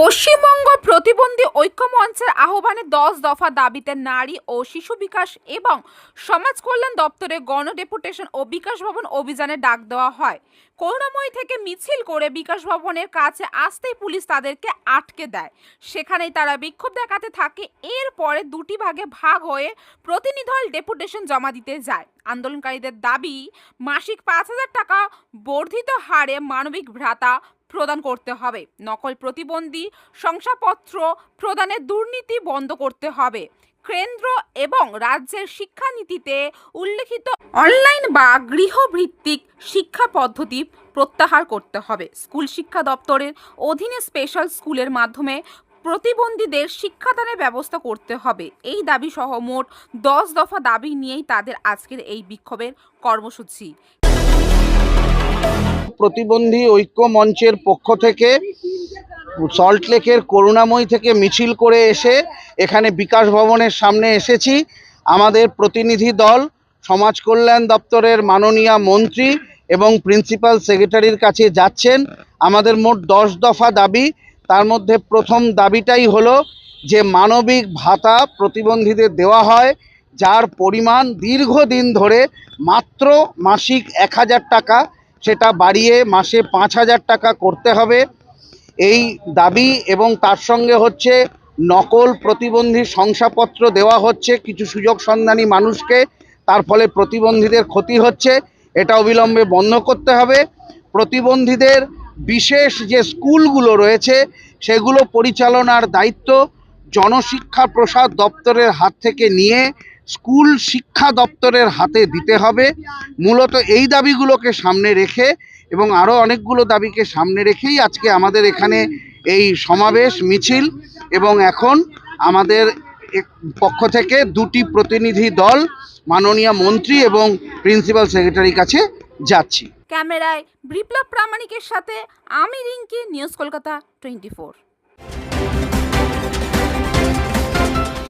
পশ্চিমবঙ্গ প্রতিবন্ধী ঐক্য মঞ্চের আহ্বানে দশ দফা দাবিতে নারী ও শিশু বিকাশ এবং সমাজ কল্যাণ দপ্তরে গণ ডেপুটেশন ও বিকাশ ভবন অভিযানে ডাক দেওয়া হয়। করুণাময়ী থেকে মিছিল করে বিকাশ ভবনের কাছে আসতেই পুলিশ তাদেরকে আটকে দেয়। সেখানেই তারা বিক্ষোভ দেখাতে থাকে। এরপরে দুটি ভাগে ভাগ হয়ে প্রতিনিধল ডেপুটেশন জমা দিতে যায়। আন্দোলনকারীদের দাবি, মাসিক পাঁচ হাজার টাকা বর্ধিত হারে মানবিক ভ্রাতা প্রদান করতে হবে। নকল প্রতিবন্ধী শংসাপত্র প্রদানের দুর্নীতি বন্ধ করতে হবে। কেন্দ্র এবং রাজ্যের শিক্ষানীতিতে উল্লেখিত অনলাইন বা গৃহভিত্তিক শিক্ষা পদ্ধতি প্রত্যাহার করতে হবে। স্কুল শিক্ষা দপ্তরের অধীনে স্পেশাল স্কুলের মাধ্যমে প্রতিবন্ধীদের শিক্ষাদানের ব্যবস্থা করতে হবে। এই দাবি সহ মোট দশ দফা দাবি নিয়েই তাদের আজকের এই বিক্ষোভের কর্মসূচি। প্রতিবন্ধী ঐক্য মঞ্চের পক্ষ থেকে সল্টলেকের করুণাময়ী থেকে মিছিল করে এসে এখানে বিকাশ ভবনের সামনে এসেছি। আমাদের প্রতিনিধি দল, সমাজ কল্যাণ দপ্তরের মাননীয় মন্ত্রী এবং প্রিন্সিপাল সেক্রেটারির কাছে যাচ্ছেন। আমাদের মোট দশ দফা দাবি। তার মধ্যে প্রথম দাবিটাই হলো যে মানবিক ভাতা প্রতিবন্ধীদের দেওয়া হয়, যার পরিমাণ দীর্ঘদিন ধরে মাত্র মাসিক এক হাজার টাকা। সেটা বাড়িয়ে মাসে পাঁচ হাজার টাকা করতে হবে। এই দাবি এবং তার সঙ্গে হচ্ছে নকল প্রতিবন্ধী শংসাপত্র দেওয়া হচ্ছে কিছু সুযোগ সন্ধানী মানুষকে। তার ফলে প্রতিবন্ধীদের ক্ষতি হচ্ছে, এটা অবিলম্বে বন্ধ করতে হবে। প্রতিবন্ধীদের বিশেষ যে স্কুলগুলো রয়েছে, সেগুলো পরিচালনার দায়িত্ব জনশিক্ষা প্রসাদ দপ্তরের হাত থেকে নিয়ে স্কুল শিক্ষা দপ্তরের হাতে দিতে হবে। মূলত এই দাবিগুলোকে সামনে রেখে এবং আরও অনেকগুলো দাবিকে সামনে রেখেই আজকে আমাদের এখানে এই সমাবেশ, মিছিল এবং এখন আমাদের পক্ষ থেকে দুটি প্রতিনিধি দল, মাননীয় মন্ত্রী এবং প্রিন্সিপাল সেক্রেটারির কাছে যাচ্ছি। ক্যামেরায় বিপ্লব প্রামাণিকের সাথে আমি রিঙ্কি, নিউজ কলকাতা টোয়েন্টি